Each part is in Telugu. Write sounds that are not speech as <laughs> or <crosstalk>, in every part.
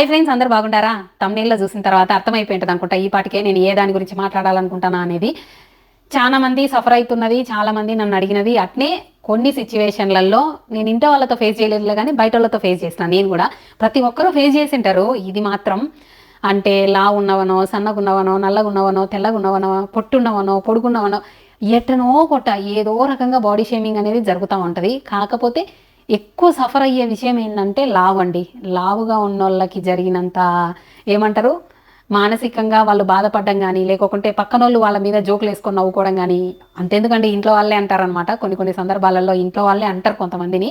హాయ్ ఫ్రెండ్స్ అందరు బాగుంటారా? తమ్నేల్లో చూసిన తర్వాత అర్థమైపోయింటుంది అనుకుంటా. ఈ పాటికే నేను ఏ దాని గురించి మాట్లాడాలనుకుంటానా అనేది. చాలా మంది సఫర్ అవుతున్నది చాలా మంది నన్ను అడిగినది. అట్నే కొన్ని సిచ్యువేషన్లలో నేను ఇంట్లో వాళ్ళతో ఫేస్ చేయలేదు కానీ బయట వాళ్ళతో ఫేస్ చేసిన నేను కూడా. ప్రతి ఒక్కరూ ఫేస్ చేసి ఉంటారు ఇది మాత్రం అంటే లా ఉన్నవనో సన్నగున్నవనో నల్లగున్నవనో తెల్లగున్నవనో పొట్టున్నవనో పొడుగున్నవనో ఎట్టనో కొట్ట ఏదో రకంగా బాడీ షేమింగ్ అనేది జరుగుతూ ఉంటుంది. కాకపోతే ఎక్కువ సఫర్ అయ్యే విషయం ఏంటంటే లావు అండి లావుగా ఉన్న వాళ్ళకి జరిగినంత ఏమంటారు? మానసికంగా వాళ్ళు బాధపడడం కానీ లేకుంటే పక్కన వాళ్ళు వాళ్ళ మీద జోకులు వేసుకొని నవ్వుకోవడం కానీ అంతెందుకంటే ఇంట్లో వాళ్ళే అంటారనమాట కొన్ని కొన్ని సందర్భాలలో ఇంట్లో వాళ్ళే అంటారు కొంతమందిని.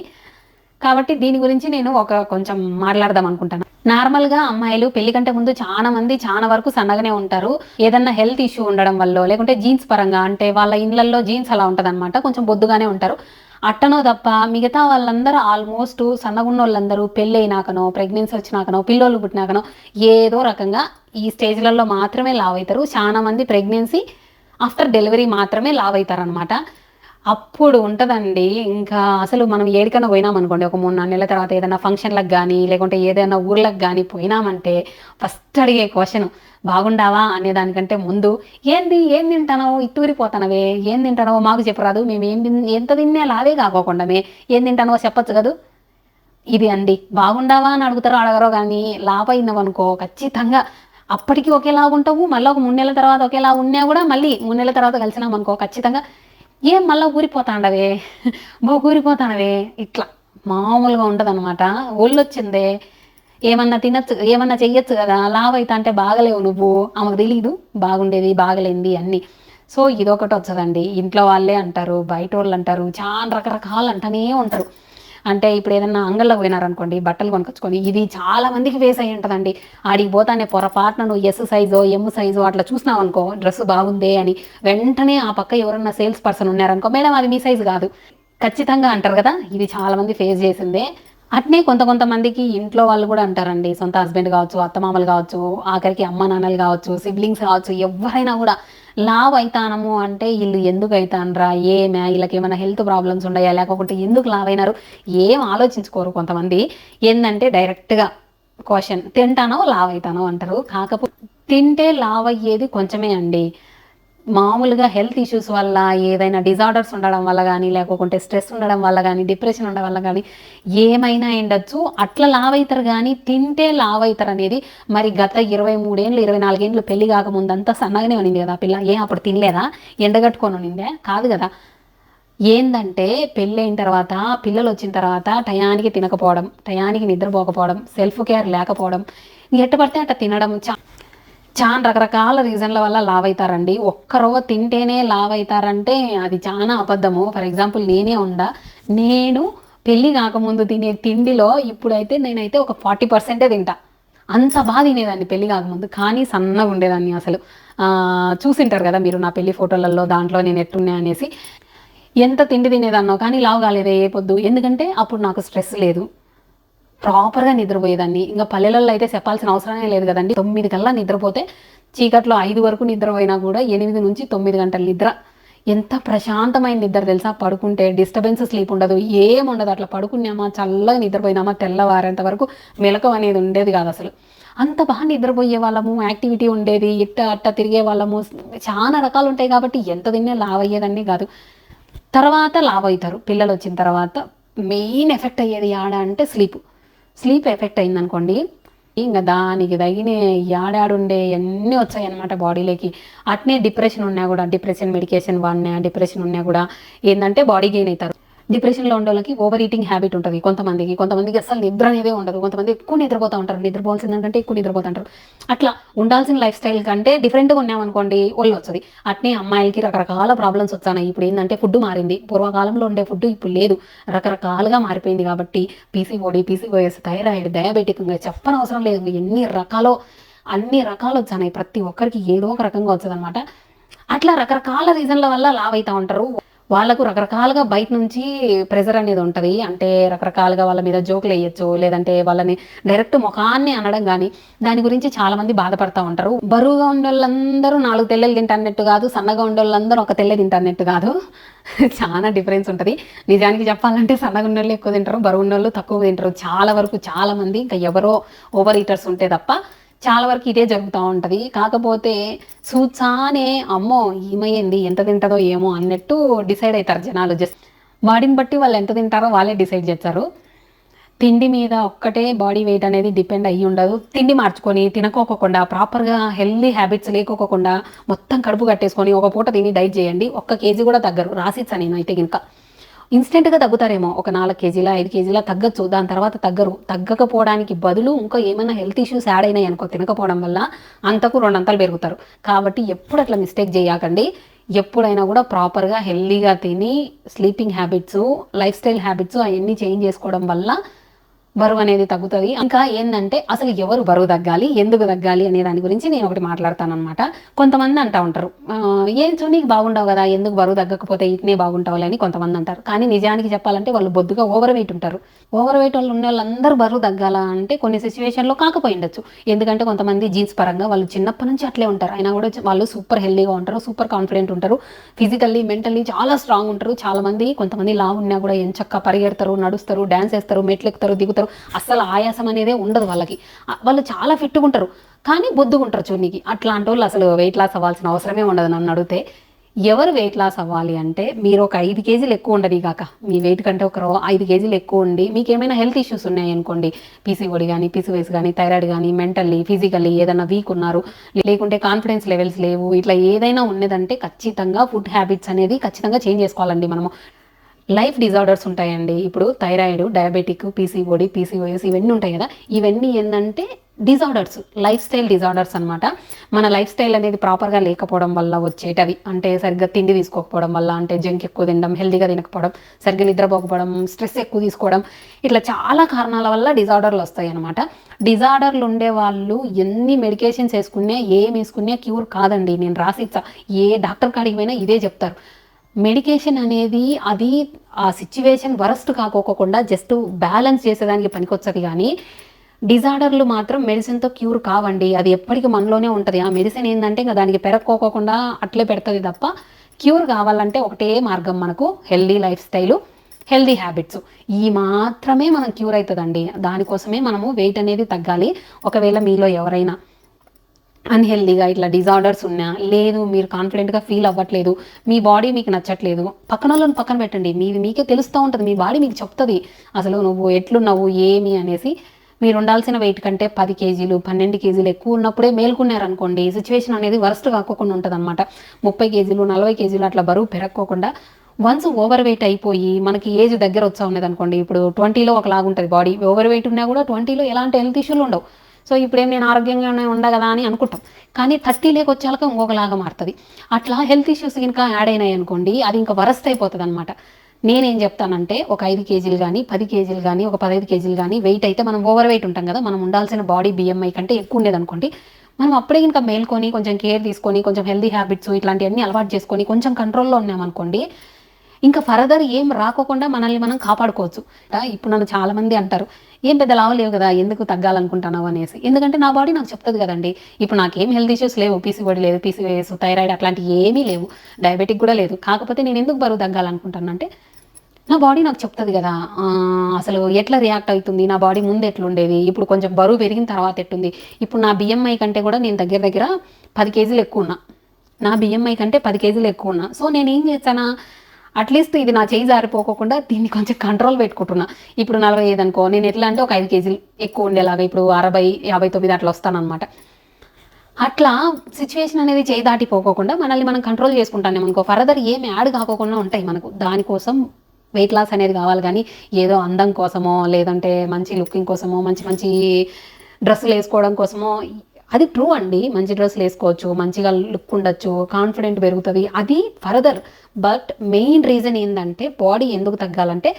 కాబట్టి దీని గురించి నేను ఒక కొంచెం మాట్లాడదాం అనుకుంటాను నార్మల్గా అమ్మాయిలు పెళ్ళి కంటే ముందు చాలా మంది చాలా వరకు సన్నగానే ఉంటారు. ఏదన్నా హెల్త్ ఇష్యూ ఉండడం వల్ల లేకుంటే జీన్స్ పరంగా అంటే వాళ్ళ ఇళ్ళల్లో జీన్స్ అలా ఉంటదన్నమాట. కొంచెం బొద్దుగానే ఉంటారు. అట్టనో తప్ప మిగతా వాళ్ళందరూ ఆల్మోస్ట్ సన్నగున్న వాళ్ళందరూ పెళ్ళైనాకనో ప్రెగ్నెన్సీ వచ్చినాకనో పిల్లోళ్ళు పుట్టినాకనో ఏదో రకంగా ఈ స్టేజ్లలో మాత్రమే లావ్ అవుతారు చాలా మంది ప్రెగ్నెన్సీ ఆఫ్టర్ డెలివరీ మాత్రమే లావ్ అవుతారు అనమాట అప్పుడు ఉంటుందండి ఇంకా అసలు మనం ఏడికన్నా పోయినామనుకోండి ఒక మూడు నాలుగు నెలల తర్వాత ఏదైనా ఫంక్షన్లకు కానీ లేకుంటే ఏదైనా ఊర్లకు కానీ పోయినామంటే ఫస్ట్ అడిగే క్వశ్చన్ బాగుండావా అనే దానికంటే ముందు ఏంది ఏం తింటానో ఇట్టూరిపోతానవే ఏం తింటానో మాకు చెప్పరాదు. మేము ఏం ఎంత తిన్నా లావే కాకోకుండామే. ఏం తింటానో చెప్పొచ్చు కదూ? ఇది అండి. బాగుండావా? అని అడుగుతారో అడగరో కానీ లాభ అయినవనుకో ఖచ్చితంగా అప్పటికి ఒకేలా ఉంటావు మళ్ళీ ఒక మూడు నెలల తర్వాత ఒకేలా ఉన్నా కూడా మళ్ళీ మూడు నెలల తర్వాత కలిసినాం అనుకో ఖచ్చితంగా ఏం మళ్ళీ ఊరిపోతాండవే? <laughs> బో ఊరిపోతానవే. ఇట్లా మామూలుగా ఉండదన్నమాట. ఒళ్ళు వచ్చిందే ఏమన్నా తినచ్చు ఏమన్నా చెయ్యొచ్చు కదా లావ్ అయితే అంటే బాగలేవు నువ్వు. ఆమెకు తెలీదు బాగుండేది బాగలేంది అన్నీ. సో ఇదొకటి వచ్చదండి. ఇంట్లో వాళ్ళే అంటారు బయట వాళ్ళు అంటారు చాలా రకరకాలు అంటనే ఉంటారు. అంటే ఇప్పుడు ఏదన్నా అంగళ్ళకి పోయినారనుకోండి బట్టలు కొనుకొచ్చుకొని ఇది చాలా మందికి ఫేస్ అయ్యి ఉంటుందండి. ఆడికి పోతానే పొరపాటున నువ్వు ఎస్ సైజో ఎమ్ సైజో అట్లా చూసినావు అనుకో డ్రెస్ బాగుందే అని వెంటనే ఆ పక్క ఎవరన్నా సేల్స్ పర్సన్ ఉన్నారనుకో మేడం అది మీ సైజు కాదు. ఖచ్చితంగా అంటారు కదా ఇది చాలా మంది ఫేస్ చేసిందే. అట్నే కొంత కొంతమందికి ఇంట్లో వాళ్ళు కూడా అంటారండి. సొంత హస్బెండ్ కావచ్చు అత్తమామలు కావచ్చు ఆఖరికి అమ్మ నాన్నలు కావచ్చు సిబ్లింగ్స్ కావచ్చు ఎవరైనా కూడా లావ్ అవుతానము అంటే వీళ్ళు ఎందుకు అవుతానరా ఏమే? వీళ్ళకి ఏమైనా హెల్త్ ప్రాబ్లమ్స్ ఉన్నాయా? లేకపోతే ఎందుకు లావ్ అయినారు? ఏం ఆలోచించుకోరు కొంతమంది. ఏంటంటే డైరెక్ట్గా క్వశ్చన్ తింటానో లావ్ అవుతానో అంటారు. కాకపోతే తింటే లావ్ అయ్యేది కొంచెమే అండి. మామూలుగా హెల్త్ ఇష్యూస్ వల్ల ఏదైనా డిజార్డర్స్ ఉండడం వల్ల కానీ లేకుంటే స్ట్రెస్ ఉండడం వల్ల కానీ డిప్రెషన్ ఉండడం వల్ల కానీ ఏమైనా ఉండొచ్చు అట్లా లావ్ అవుతారు కానీ తింటే లావ్ అవుతారు అనేది మరి గత ఇరవై మూడేళ్ళు ఇరవై నాలుగేళ్ళు పెళ్ళి కాకముందంతా సన్నగానే ఉన్నింది కదా పిల్ల. ఏం అప్పుడు తినలేదా? ఎండగట్టుకొని ఉన్నిందే? కాదు కదా. ఏందంటే పెళ్ళైన తర్వాత పిల్లలు వచ్చిన తర్వాత టయానికి తినకపోవడం టయానికి నిద్రపోకపోవడం సెల్ఫ్ కేర్ లేకపోవడం ఎట్ట పడితే అట్ట తినడం చా చాలా రకరకాల రీజన్ల వల్ల లావ్ అవుతారండి ఒక్కరో తింటేనే లావ్ అవుతారంటే అది చాలా అబద్ధము. ఫర్ ఎగ్జాంపుల్ నేనే ఉండా. నేను పెళ్ళి కాకముందు తినే తిండిలో ఇప్పుడైతే నేనైతే ఒక ఫార్టీ పర్సెంటే తింటా. అంత బాగా తినేదాన్ని పెళ్ళి కాకముందు. కానీ సన్నగా ఉండేదాన్ని అసలు. చూసింటారు కదా మీరు నా పెళ్ళి ఫోటోలలో దాంట్లో నేను ఎట్టున్నా అనేసి. ఎంత తిండి తినేదాన్నో కానీ లావు కాలేదే ఏ పొద్దు. ఎందుకంటే అప్పుడు నాకు స్ట్రెస్ లేదు. ప్రాపర్గా నిద్రపోయేదాన్ని. ఇంకా పల్లెలలో అయితే చెప్పాల్సిన అవసరమే లేదు కదండి. తొమ్మిది కల్లా నిద్రపోతే చీకట్లో ఐదు వరకు నిద్రపోయినా కూడా ఎనిమిది నుంచి తొమ్మిది గంటల నిద్ర. ఎంత ప్రశాంతమైన నిద్ర తెలుసా? పడుకుంటే డిస్టర్బెన్స్ స్లీప్ ఉండదు. ఏం ఉండదు. అట్లా పడుకున్నామా చల్లగా నిద్రపోయినామా తెల్లవారేంత వరకు మెలకం అనేది ఉండేది కాదు అసలు. అంత బాగా నిద్రపోయే వాళ్ళము యాక్టివిటీ ఉండేది ఇట్ట అట్ట తిరిగే వాళ్ళము చాలా రకాలు ఉంటాయి కాబట్టి ఎంత తిన్నా లావ్ అయ్యేదండి కాదు. తర్వాత లావ్ అవుతారు. పిల్లలు వచ్చిన తర్వాత మెయిన్ ఎఫెక్ట్ అయ్యేది ఆడ అంటే స్లీప్ స్లీప్ ఎఫెక్ట్ అయిందనుకోండి ఇంకా దానికి తగిన యాడాడుండే అన్నీ వచ్చాయన్నమాట బాడీలోకి అట్నే డిప్రెషన్ ఉన్నా కూడా డిప్రెషన్ మెడికేషన్ వాడినా డిప్రెషన్ ఉన్నా కూడా ఏంటంటే బాడీ గెయిన్ అవుతారు డిప్రెషన్లో ఉండే వాళ్ళకి ఓవర్ ఈటింగ్ హ్యాబిట్ ఉంటుంది కొంతమందికి. కొంతమందికి అసలు నిద్ర అనేదే ఉండదు. కొంతమంది ఎక్కువ నిద్రపోతూ ఉంటారు. నిద్రపోవాల్సింది దానికంటే ఎక్కువ నిద్రపోతుంటారు అట్లా ఉండాల్సిన లైఫ్ స్టైల్ కంటే డిఫరెంట్గా ఉన్నామనుకోండి ఒళ్ళు వస్తుంది. అట్నే అమ్మాయిలకి రకరకాల ప్రాబ్లమ్స్ వచ్చాయి. ఇప్పుడు ఏంటంటే ఫుడ్ మారింది. పూర్వకాలంలో ఉండే ఫుడ్ ఇప్పుడు లేదు. రకరకాలుగా మారిపోయింది కాబట్టి పీసీఓడి పీసీఓఎస్ థైరాయిడ్ డయాబెటిక్ ఇంకా చెప్పనవసరం లేదు. ఎన్ని రకాలో అన్ని రకాలు వచ్చాయి. ప్రతి ఒక్కరికి ఏదో ఒక రకంగా వచ్చదనమాట అట్లా రకరకాల రీజన్ల వల్ల లావ్ అవుతూ ఉంటారు. వాళ్ళకు రకరకాలుగా బయట నుంచి ప్రెజర్ అనేది ఉంటుంది. అంటే రకరకాలుగా వాళ్ళ మీద జోకులు వేయచ్చు లేదంటే వాళ్ళని డైరెక్ట్ ముఖాన్ని అనడం కానీ దాని గురించి చాలా మంది బాధపడతా ఉంటారు. బరువుగా ఉండే వాళ్ళందరూ నాలుగు తెల్లలు తింటన్నట్టు కాదు సన్నగా ఉండే వాళ్ళందరూ ఒక తెల్లె తింటన్నట్టు కాదు. <laughs> చాలా డిఫరెన్స్ ఉంటుంది. నిజానికి చెప్పాలంటే సన్నగా ఉన్న వాళ్ళు ఎక్కువ తింటారు బరువు ఉన్న వాళ్ళు తక్కువ తింటారు. చాలా వరకు చాలా మంది ఇంకా ఎవరో ఓవర్ ఈటర్స్ ఉంటే తప్ప చాలా వరకు ఇదే జరుగుతూ ఉంటుంది. కాకపోతే సూచానే అమ్మో ఏమైంది ఎంత తింటుందో ఏమో అన్నట్టు డిసైడ్ అవుతారు జనాలు. జస్ట్ వాడిని బట్టి వాళ్ళు ఎంత తింటారో వాళ్ళే డిసైడ్ చేస్తారు. తిండి మీద ఒక్కటే బాడీ వెయిట్ అనేది డిపెండ్ అయ్యి ఉండదు. తిండి మార్చుకొని తినకోకుండా ప్రాపర్గా హెల్దీ హ్యాబిట్స్ లేకోకుండా మొత్తం కడుపు కట్టేసుకొని ఒక పూట తిని డైట్ చేయండి. ఒక్క కేజీ కూడా తగ్గరు. రాసిచ్చా నేను అయితే కనుక ఇన్స్టెంట్గా తగ్గుతారేమో. ఒక నాలుగు కేజీల ఐదు కేజీల తగ్గచ్చు. దాని తర్వాత తగ్గరు. తగ్గకపోవడానికి బదులు ఇంకా ఏమైనా హెల్త్ ఇష్యూస్ యాడ్ అయినాయి అనుకో తినకపోవడం వల్ల అంతకు రెండంతలు పెరుగుతారు. కాబట్టి ఎప్పుడు అట్లా మిస్టేక్ చేయకండి. ఎప్పుడైనా కూడా ప్రాపర్గా హెల్దీగా తిని sleeping habits lifestyle habits అవన్నీ చేంజ్ చేసుకోవడం వల్ల బరువు అనేది తగ్గుతుంది. ఇంకా ఏంటంటే అసలు ఎవరు బరువు తగ్గాలి ఎందుకు తగ్గాలి అనే దాని గురించి నేను ఒకటి మాట్లాడతాను అనమాట కొంతమంది అంటా ఉంటారు. ఏం చూ నీకు బాగుండవు కదా ఎందుకు బరువు తగ్గకపోతే ఇట్నే బాగుంటావులే అని కొంతమంది అంటారు. కానీ నిజానికి చెప్పాలంటే వాళ్ళు బొద్దుగా ఓవర్ వెయిట్ ఉంటారు. ఓవర్ వెయిట్ వాళ్ళు ఉన్న వాళ్ళందరూ బరువు తగ్గాల అంటే కొన్ని సిచ్యువేషన్లో కాకపోయి ఉండొచ్చు ఎందుకంటే కొంతమంది జీన్స్ పరంగా వాళ్ళు చిన్నప్పటి నుంచి అట్లే ఉంటారు. అయినా కూడా వాళ్ళు సూపర్ హెల్దీగా ఉంటారు సూపర్ కాన్ఫిడెంట్ ఉంటారు. ఫిజికల్లీ మెంటల్లీ చాలా స్ట్రాంగ్ ఉంటారు. చాలా మంది కొంతమంది లావు ఉన్నా కూడా ఎంచక్క పరిగెడతారు నడుస్తారు డ్యాన్స్ వేస్తారు మెట్లు ఎక్కుతారు దిగుతారు. అస్సలు ఆయాసం అనేదే ఉండదు వాళ్ళకి. వాళ్ళు చాలా ఫిట్గా ఉంటారు కానీ బొద్దుగుంటారు చూనికి అట్లాంటి వాళ్ళు అసలు వెయిట్ లాస్ అవ్వాల్సిన అవసరమే ఉండదు నన్ను అడిగితే. ఎవరు వెయిట్ లాస్ అవ్వాలి అంటే మీరు ఒక ఐదు కేజీలు ఎక్కువ ఉండదు కాక. మీ వెయిట్ కంటే ఒక ఐదు కేజీలు ఎక్కువ ఉండి మీకు ఏమైనా హెల్త్ ఇష్యూస్ ఉన్నాయనుకోండి పీసీఓడి కానీ పీసీవైస్ కానీ థైరాయిడ్ కానీ మెంటల్లీ ఫిజికల్లీ ఏదైనా వీక్ ఉన్నారు. లేకుంటే కాన్ఫిడెన్స్ లెవెల్స్ లేవు. ఇట్లా ఏదైనా ఉన్నదంటే ఖచ్చితంగా ఫుడ్ హ్యాబిట్స్ అనేది ఖచ్చితంగా చేంజ్ చేసుకోవాలండి మనము. లైఫ్ డిజార్డర్స్ ఉంటాయండి. ఇప్పుడు థైరాయిడ్ డయాబెటిక్ పీసీఓడి పీసీఓఎస్ ఇవన్నీ ఉంటాయి కదా. ఇవన్నీ ఏంటంటే డిజార్డర్స్ లైఫ్ స్టైల్ డిజార్డర్స్ అనమాట మన లైఫ్ స్టైల్ అనేది ప్రాపర్గా లేకపోవడం వల్ల వచ్చేటవి. అంటే సరిగ్గా తిండి తీసుకోకపోవడం వల్ల అంటే జంక్ ఎక్కువ తినడం హెల్దీగా తినకపోవడం సరిగ్గా నిద్రపోకపోవడం స్ట్రెస్ ఎక్కువ తీసుకోవడం ఇట్లా చాలా కారణాల వల్ల డిజార్డర్లు వస్తాయి అనమాట డిజార్డర్లు ఉండే వాళ్ళు ఎన్ని మెడికేషన్స్ వేసుకున్నా ఏం వేసుకున్నా క్యూర్ కాదండి. నేను రాసిచ్చా ఏ డాక్టర్ కాడికి పోయినా ఇదే చెప్తారు. మెడికేషన్ అనేది అది ఆ సిచ్యువేషన్ వరస్ట్ కాకోకుండా జస్ట్ బ్యాలెన్స్ చేసేదానికి పనికొచ్చదు కానీ డిజార్డర్లు మాత్రం మెడిసిన్తో క్యూర్ కావండి. అది ఎప్పటికీ మనలోనే ఉంటుంది. ఆ మెడిసిన్ ఏంటంటే ఇంకా దానికి పెరక్కోకోకుండా అట్లే పెడుతుంది తప్ప క్యూర్ కావాలంటే ఒకటే మార్గం మనకు healthy lifestyle healthy habits ఈ మాత్రమే మనం క్యూర్ అవుతుందండి దానికోసమే మనము వెయిట్ అనేది తగ్గాలి. ఒకవేళ మీలో ఎవరైనా అన్హెల్దీగా ఇట్లా డిజార్డర్స్ ఉన్నా లేదు మీరు కాన్ఫిడెంట్గా ఫీల్ అవ్వట్లేదు మీ బాడీ మీకు నచ్చట్లేదు పక్కన వాళ్ళని పక్కన పెట్టండి. మీది మీకే తెలుస్తూ ఉంటుంది మీ బాడీ మీకు చెప్తుంది అసలు నువ్వు ఎట్లున్నావు ఏమి? అనేసి మీరు ఉండాల్సిన వెయిట్ కంటే పది కేజీలు పన్నెండు కేజీలు ఎక్కువ ఉన్నప్పుడే మేల్కొన్నారనుకోండి సిచ్యువేషన్ అనేది వరస్ట్ కాకోకుండా ఉంటుంది అనమాట ముప్పై కేజీలు నలభై కేజీలు అట్లా బరువు పెరగకోకుండా వన్స్ ఓవర్ వెయిట్ అయిపోయి మనకి ఏజ్ దగ్గర వచ్చా ఉన్నది అనుకోండి ఇప్పుడు ట్వంటీలో ఒకలాగా ఉంటుంది బాడీ ఓవర్ వెయిట్ ఉన్నా కూడా ట్వంటీలో ఎలాంటి హెల్త్ ఇష్యూలు ఉండవు. సో ఇప్పుడేం నేను ఆరోగ్యంగానే ఉండగదా కదా అని అనుకుంటాం. కానీ థర్టీ లేక వచ్చాక ఇంకొకలాగా మారుతుంది. అట్లా హెల్త్ ఇష్యూస్ ఇంకా యాడ్ అయినాయి అనుకోండి అది ఇంకా వరస్ట్ అయిపోతుంది అనమాట నేనేం చెప్తానంటే ఒక ఐదు కేజీలు కానీ పది కేజీలు కానీ ఒక పదహైదు కేజీలు కానీ వెయిట్ అయితే మనం ఓవర్ వెయిట్ ఉంటాం కదా మనం ఉండాల్సిన బాడీ బిఎంఐ కంటే ఎక్కువ ఉండేది అనుకోండి మనం అప్పుడే ఇంకా మేల్కొని కొంచెం కేర్ తీసుకొని కొంచెం హెల్దీ హ్యాబిట్స్ ఇట్లాంటివన్నీ అలవాటు చేసుకొని కొంచెం కంట్రోల్లో ఉన్నామనుకోండి ఇంకా ఫర్దర్ ఏం రాకోకుండా మనల్ని మనం కాపాడుకోవచ్చు. ఇప్పుడు నన్ను చాలా మంది అంటారు ఏం పెద్ద లావలేవు కదా ఎందుకు తగ్గాలనుకుంటున్నావు? అనేసి. ఎందుకంటే నా బాడీ నాకు చెప్తుంది కదండి ఇప్పుడు నాకేం హెల్త్ ఇష్యూస్ లేవు పీసీఓడి లేదు పీసీవేస్ థైరాయిడ్ అట్లాంటివి ఏమీ లేవు డయాబెటిక్ కూడా లేదు. కాకపోతే నేను ఎందుకు బరువు తగ్గాలనుకుంటానంటే నా బాడీ నాకు చెప్తుంది కదా అసలు ఎట్లా రియాక్ట్ అవుతుంది నా బాడీ ముందు ఎట్లుండేది ఇప్పుడు కొంచెం బరువు పెరిగిన తర్వాత ఎట్టుంది. ఇప్పుడు నా బిఎంఐ కంటే కూడా నేను దగ్గర దగ్గర పది కేజీలు ఎక్కువ ఉన్నా. నా బిఎంఐ కంటే పది కేజీలు ఎక్కువ ఉన్నా. సో నేను ఏం చేస్తానా అట్లీస్ట్ ఇది నా చేయి జారిపోకుండా దీన్ని కొంచెం కంట్రోల్ పెట్టుకుంటున్నా. ఇప్పుడు నలభై ఐదు అనుకో నేను ఎట్లా అంటే ఒక ఐదు కేజీలు ఎక్కువ ఉండేలాగా ఇప్పుడు అరవై యాభై తొమ్మిది అట్లా వస్తానన్నమాట. అట్లా సిచ్యువేషన్ అనేది చేయి దాటిపోకోకుండా మనల్ని మనం కంట్రోల్ చేసుకుంటాం అనుకో. ఫర్దర్ ఏం యాడ్ కాకోకుండా ఉంటాయి మనకు. దానికోసం వెయిట్ లాస్ అనేది కావాలి కానీ ఏదో అందం కోసమో లేదంటే మంచి లుకింగ్ కోసమో మంచి మంచి డ్రెస్సులు వేసుకోవడం కోసమో అది ట్రూ అండి. మంచి డ్రెస్సులు వేసుకోవచ్చు మంచిగా లుక్ ఉండొచ్చు కాన్ఫిడెంట్ పెరుగుతుంది. అది ఫర్దర్ బట్ మెయిన్ రీజన్ ఏంటంటే బాడీ ఎందుకు తగ్గాలంటే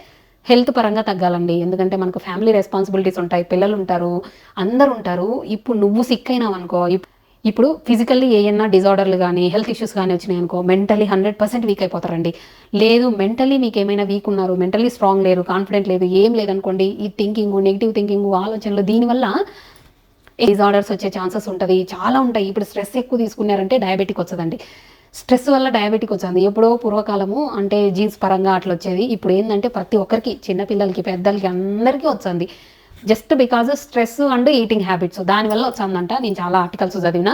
హెల్త్ పరంగా తగ్గాలండి. ఎందుకంటే మనకు ఫ్యామిలీ రెస్పాన్సిబిలిటీస్ ఉంటాయి పిల్లలు ఉంటారు అందరు ఉంటారు. ఇప్పుడు నువ్వు సిక్ అయినావు అనుకో ఇప్- ఇప్పుడు ఫిజికల్లీ ఏమన్నా డిజార్డర్లు కానీ హెల్త్ ఇష్యూస్ కానీ వచ్చినాయి అనుకో మెంటలీ హండ్రెడ్ పర్సెంట్ వీక్ అయిపోతారండి. లేదు మెంటలీ మీకు ఏమైనా వీక్ ఉన్నారు మెంటలీ స్ట్రాంగ్ లేరు కాన్ఫిడెంట్ లేదు ఏం లేదనుకోండి ఈ థింకింగ్ నెగిటివ్ థింకింగ్ ఆలోచనలు దీనివల్ల డిజార్డర్స్ వచ్చే ఛాన్సెస్ ఉంటుంది చాలా ఉంటాయి. ఇప్పుడు స్ట్రెస్ ఎక్కువ తీసుకున్నారంటే డయాబెటిక్ వస్తుందండి. స్ట్రెస్ వల్ల డయాబెటిక్ వచ్చింది ఎప్పుడో పూర్వకాలము అంటే జీన్స్ పరంగా అట్లా వచ్చేది. ఇప్పుడు ఏంటంటే ప్రతి ఒక్కరికి చిన్నపిల్లలకి పెద్దలకి అందరికీ వచ్చింది just because stress and eating habits దానివల్ల వచ్చిందంట నేను చాలా ఆర్టికల్స్ చదివిన.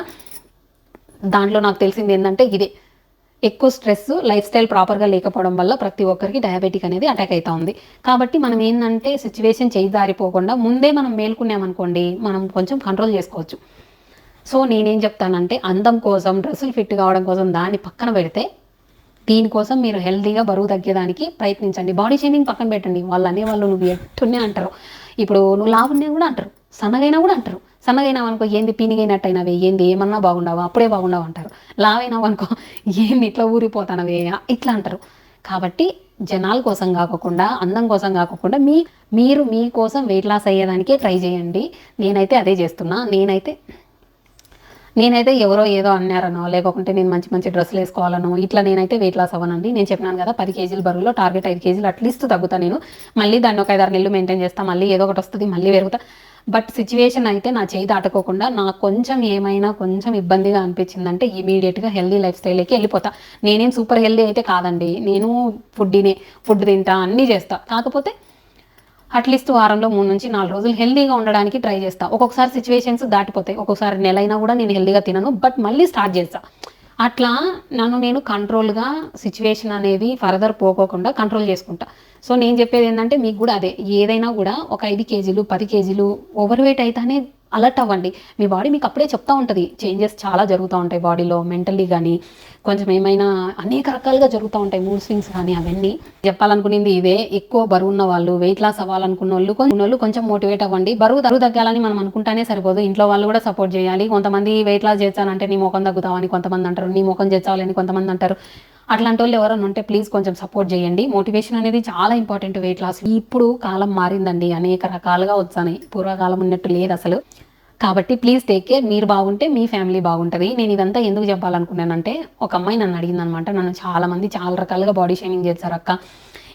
దాంట్లో నాకు తెలిసింది ఏంటంటే ఇదే. ఎక్కువ స్ట్రెస్ లైఫ్ స్టైల్ ప్రాపర్గా లేకపోవడం వల్ల ప్రతి ఒక్కరికి డయాబెటిక్ అనేది అటాక్ అవుతా ఉంది. కాబట్టి మనం ఏంటంటే సిచ్యువేషన్ చేయి దారిపోకుండా ముందే మనం మేల్కున్నామనుకోండి మనం కొంచెం కంట్రోల్ చేసుకోవచ్చు. సో నేనేం చెప్తానంటే అందం కోసం డ్రెస్సులు ఫిట్ కావడం కోసం దాన్ని పక్కన పెడితే దీనికోసం మీరు హెల్తీగా బరువు తగ్గేదానికి ప్రయత్నించండి. బాడీ షేమింగ్ పక్కన పెట్టండి. వాళ్ళు అనేవాళ్ళు నువ్వు ఎట్టునే అంటారు. ఇప్పుడు నువ్వు లావున్నా కూడా అంటారు. సన్నగైనా కూడా అంటారు. సన్నగైనావు అనుకో ఏంది పీనిగైనట్టయినవే ఏంది ఏమన్నా బాగుండవా? అప్పుడే బాగుండవు అంటారు లావైనావు అనుకో ఏంది ఇట్లా ఊరిపోతానవే? ఇట్లా అంటారు. కాబట్టి జనాల కోసం కాకుండా అందం కోసం కాకుండా మీ మీరు మీకోసం వెయిట్ లాస్ అయ్యేదానికే ట్రై చేయండి. నేనైతే అదే చేస్తున్నా. నేనైతే నేనైతే ఎవరో ఏదో అన్నారనో లేకుంటే నేను మంచి మంచి డ్రెస్సులు వేసుకోవాలనో ఇట్లా నేనైతే వెయిట్ లాస్ అవ్వనండి. నేను చెప్పినాను కదా పది కేజీల బరువులో టార్గెట్ ఐదు కేజీలు అట్లీస్ట్ తగ్గుతా నేను. మళ్ళీ దాన్ని ఒక ఐదారు నెలలు మెయింటైన్ చేస్తా మళ్ళీ ఏదో ఒకటి వస్తుంది మళ్ళీ పెరుగుతా. బట్ సిచ్యువేషన్ అయితే నా చేయి దాటుకోకుండా నాకు కొంచెం ఏమైనా కొంచెం ఇబ్బందిగా అనిపించిందంటే ఇమీడియట్గా హెల్దీ లైఫ్ స్టైల్కి వెళ్ళిపోతా. నేనేం సూపర్ హెల్దీ అయితే కాదండి. నేను ఫుడ్నే ఫుడ్ తింటా అన్నీ చేస్తా. కాకపోతే అట్లీస్ట్ వారంలో మూడు నుంచి నాలుగు రోజులు హెల్దీగా ఉండడానికి ట్రై చేస్తా. ఒక్కొక్కసారి సిచ్యువేషన్స్ దాటిపోతాయి. ఒక్కొక్కసారి నెల అయినా కూడా నేను హెల్దీగా తినను బట్ మళ్ళీ స్టార్ట్ చేస్తా. అట్లా నన్ను నేను కంట్రోల్గా సిచ్యువేషన్ అనేది ఫర్దర్ పోకోకుండా కంట్రోల్ చేసుకుంటా. సో నేను చెప్పేది ఏంటంటే మీకు కూడా అదే. ఏదైనా కూడా ఒక ఐదు కేజీలు పది కేజీలు ఓవర్ వెయిట్ అయితేనే అలర్ట్ అవ్వండి. మీ బాడీ మీకు అప్పుడే చెప్తా ఉంటుంది. చేంజెస్ చాలా జరుగుతూ ఉంటాయి బాడీలో మెంటల్లీ కానీ కొంచెం ఏమైనా అనేక రకాలుగా జరుగుతూ ఉంటాయి మూడ్ స్వింగ్స్ కానీ అవన్నీ. చెప్పాలనుకునేది ఇదే ఎక్కువ బరువు ఉన్న వాళ్ళు వెయిట్ లాస్ అవ్వాలనుకున్న వాళ్ళు కొన్ని వాళ్ళు కొంచెం మోటివేట్ అవ్వండి. బరువు బరువు తగ్గాలని మనం అనుకుంటానే సరిపోదు. ఇంట్లో వాళ్ళు కూడా సపోర్ట్ చేయాలి. కొంతమంది వెయిట్ లాస్ చేస్తానంటే నీ ముఖం తగ్గుతావని కొంతమంది అంటారు. నీ ముఖం చేర్చాలని కొంతమంది అంటారు. అట్లాంటి వాళ్ళు ఎవరైనా ఉంటే ప్లీజ్ కొంచెం సపోర్ట్ చేయండి. మోటివేషన్ అనేది చాలా ఇంపార్టెంట్ వెయిట్ లాస్ ఇప్పుడు కాలం మారిందండి. అనేక రకాలుగా వచ్చాయి పూర్వకాలం ఉన్నట్టు లేదు అసలు. కాబట్టి ప్లీజ్ టేక్ కేర్ మీరు బాగుంటే మీ ఫ్యామిలీ బాగుంటుంది. నేను ఇదంతా ఎందుకు చెప్పాలనుకున్నానంటే ఒక అమ్మాయి నన్ను అడిగింది అనమాట నన్ను చాలా మంది చాలా రకాలుగా బాడీ షేమింగ్ చేశారు అక్క.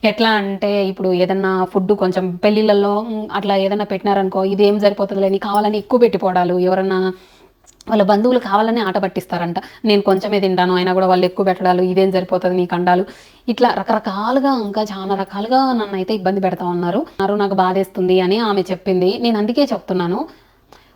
ఎట్లా అంటే ఇప్పుడు ఏదన్నా ఫుడ్ కొంచెం పెళ్ళిళ్ళల్లో అట్లా ఏదైనా పెట్టినారనుకో ఇది ఏం సరిపోతుంది లేని కావాలని ఎక్కువ పెట్టిపోవడాలు ఎవరన్నా వాళ్ళ బంధువులు కావాలని ఆట పట్టిస్తారంట. నేను కొంచెమే తింటాను అయినా కూడా వాళ్ళు ఎక్కువ పెట్టడాలు ఇదేం సరిపోతుంది నీకు అండాలు ఇట్లా రకరకాలుగా ఇంకా చాలా రకాలుగా నన్ను అయితే ఇబ్బంది పెడతా ఉన్నారు నాకు బాధేస్తుంది అని ఆమె చెప్పింది. నేను అందుకే చెప్తున్నాను.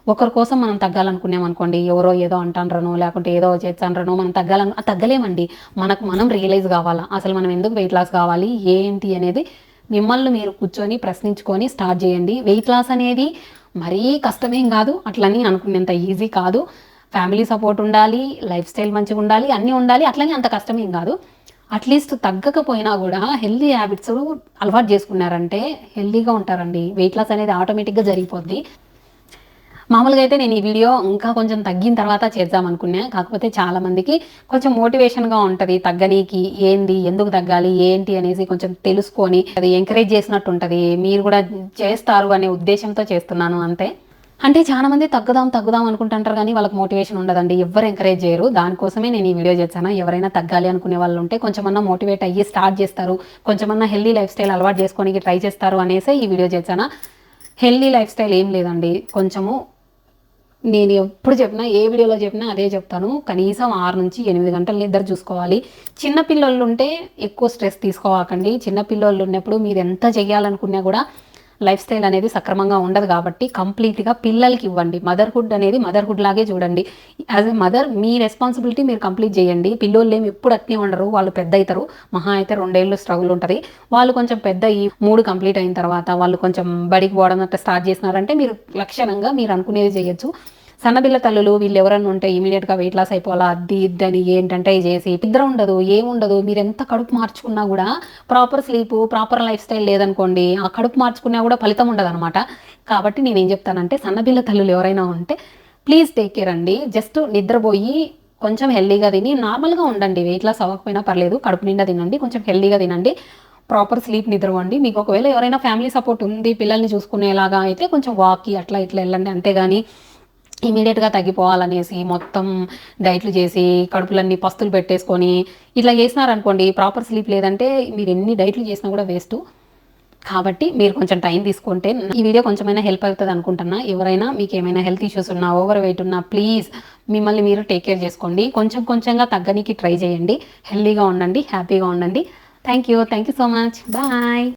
ఒకరి కోసం మనం తగ్గాలనుకున్నాం అనుకోండి ఎవరో ఏదో అంటాను లేకుంటే ఏదో చేస్తాను మనం తగ్గాలను తగ్గలేమండి. మనకు మనం రియలైజ్ కావాలా. అసలు మనం ఎందుకు వెయిట్ లాస్ కావాలి? ఏంటి అనేది మిమ్మల్ని మీరు కూర్చొని ప్రశ్నించుకొని స్టార్ట్ చేయండి. వెయిట్ లాస్ అనేది మరీ కష్టమేం కాదు. అట్లని అనుకునేంత ఈజీ కాదు. ఫ్యామిలీ సపోర్ట్ ఉండాలి లైఫ్ స్టైల్ మంచిగా ఉండాలి అన్నీ ఉండాలి అట్లనే అంత కష్టమేం కాదు. అట్లీస్ట్ తగ్గకపోయినా కూడా హెల్దీ హ్యాబిట్స్ అలవాటు చేసుకున్నారంటే హెల్దీగా ఉంటారండి. వెయిట్ లాస్ అనేది ఆటోమేటిక్గా జరిగిపోద్ది. మామూలుగా అయితే నేను ఈ వీడియో ఇంకా కొంచెం తగ్గిన తర్వాత చేద్దాం అనుకున్నా. కాకపోతే చాలా మందికి కొంచెం మోటివేషన్గా ఉంటుంది. తగ్గనీకి ఏంది ఎందుకు తగ్గాలి ఏంటి అనేసి కొంచెం తెలుసుకొని అది ఎంకరేజ్ చేసినట్టు ఉంటుంది. మీరు కూడా చేస్తారు అనే ఉద్దేశంతో చేస్తున్నాను అంతే. అంటే చాలా మంది తగ్గుదాం తగ్గుదాం అనుకుంటుంటారు కానీ వాళ్ళకి మోటివేషన్ ఉండదండి. ఎవరు ఎంకరేజ్ చేయరు. దానికోసమే నేను ఈ వీడియో చేశాను. ఎవరైనా తగ్గాలి అనుకునే వాళ్ళు ఉంటే కొంచెమన్నా మోటివేట్ అయ్యి స్టార్ట్ చేస్తారు. కొంచెమన్నా హెల్దీ లైఫ్ స్టైల్ అలవాటు చేసుకోనికి ట్రై చేస్తారు అనేసి ఈ వీడియో చేశాను. హెల్దీ లైఫ్ స్టైల్ ఏం లేదండి. కొంచెము నేను ఎప్పుడు చెప్పినా ఏ వీడియోలో చెప్పినా అదే చెప్తాను. కనీసం ఆరు నుంచి ఎనిమిది గంటలు నిద్ర చూసుకోవాలి. చిన్న పిల్లలు ఉంటే ఎక్కువ స్ట్రెస్ తీసుకోవాకండి. చిన్నపిల్లలు ఉన్నప్పుడు మీరు ఎంత చేయాలనుకున్నా కూడా లైఫ్ స్టైల్ అనేది సక్రమంగా ఉండదు కాబట్టి కంప్లీట్గా పిల్లలకి ఇవ్వండి. మదర్హుడ్ అనేది మదర్హుడ్ లాగే చూడండి. యాజ్ ఎ మదర్ మీ రెస్పాన్సిబిలిటీ మీరు కంప్లీట్ చేయండి. పిల్లోళ్ళు ఏమి ఎప్పుడు అట్నే ఉండరు. వాళ్ళు పెద్ద అవుతారు మహా అయితే రెండేళ్ళు స్ట్రగుల్ ఉంటుంది. వాళ్ళు కొంచెం పెద్ద ఈ మూడు కంప్లీట్ అయిన తర్వాత వాళ్ళు కొంచెం బడికి పోవడం అట్లా స్టార్ట్ చేసినారంటే మీరు లక్షణంగా మీరు అనుకునేది చేయొచ్చు. సన్నబిల్ల తల్లులు వీళ్ళు ఎవరైనా ఉంటే ఇమీడియట్గా వెయిట్ లాస్ అయిపోవాలా? అది ఇద్దని ఏంటంటే చేసి నిద్ర ఉండదు ఏముండదు మీరు ఎంత కడుపు మార్చుకున్నా కూడా proper sleep proper lifestyle లేదనుకోండి ఆ కడుపు మార్చుకున్నా కూడా ఫలితం ఉండదు అనమాట కాబట్టి నేను ఏం చెప్తానంటే సన్నబిల్ల తల్లులు ఎవరైనా ఉంటే ప్లీజ్ టేక్ కేర్ అండి. జస్ట్ నిద్రపోయి కొంచెం హెల్దీగా తిని నార్మల్గా ఉండండి. వెయిట్ లాస్ అవ్వకపోయినా పర్లేదు కడుపు నిండా తినండి కొంచెం హెల్దీగా తినండి. ప్రాపర్ స్లీప్ నిద్రవండి మీకు ఒకవేళ ఎవరైనా ఫ్యామిలీ సపోర్ట్ ఉంది పిల్లల్ని చూసుకునేలాగా అయితే కొంచెం వాక్కి అట్లా ఇట్లా వెళ్ళండి. అంతేగాని ఇమీడియట్గా తగ్గిపోవాలనేసి మొత్తం డైట్లు చేసి కడుపులన్నీ పస్తులు పెట్టేసుకొని ఇట్లా చేసినారనుకోండి ప్రాపర్ స్లీప్ లేదంటే మీరు ఎన్ని డైట్లు చేసినా కూడా వేస్ట్. కాబట్టి మీరు కొంచెం టైం తీసుకుంటే ఈ వీడియో కొంచెమైనా హెల్ప్ అవుతుంది అనుకుంటున్నా. ఎవరైనా మీకు ఏమైనా హెల్త్ ఇష్యూస్ ఉన్నా ఓవర్ వెయిట్ ఉన్నా ప్లీజ్ మిమ్మల్ని మీరు టేక్ కేర్ చేసుకోండి. కొంచెం కొంచెంగా తగ్గనికి ట్రై చేయండి. హెల్తీగా ఉండండి హ్యాపీగా ఉండండి. Thank you. Thank you so much. Bye.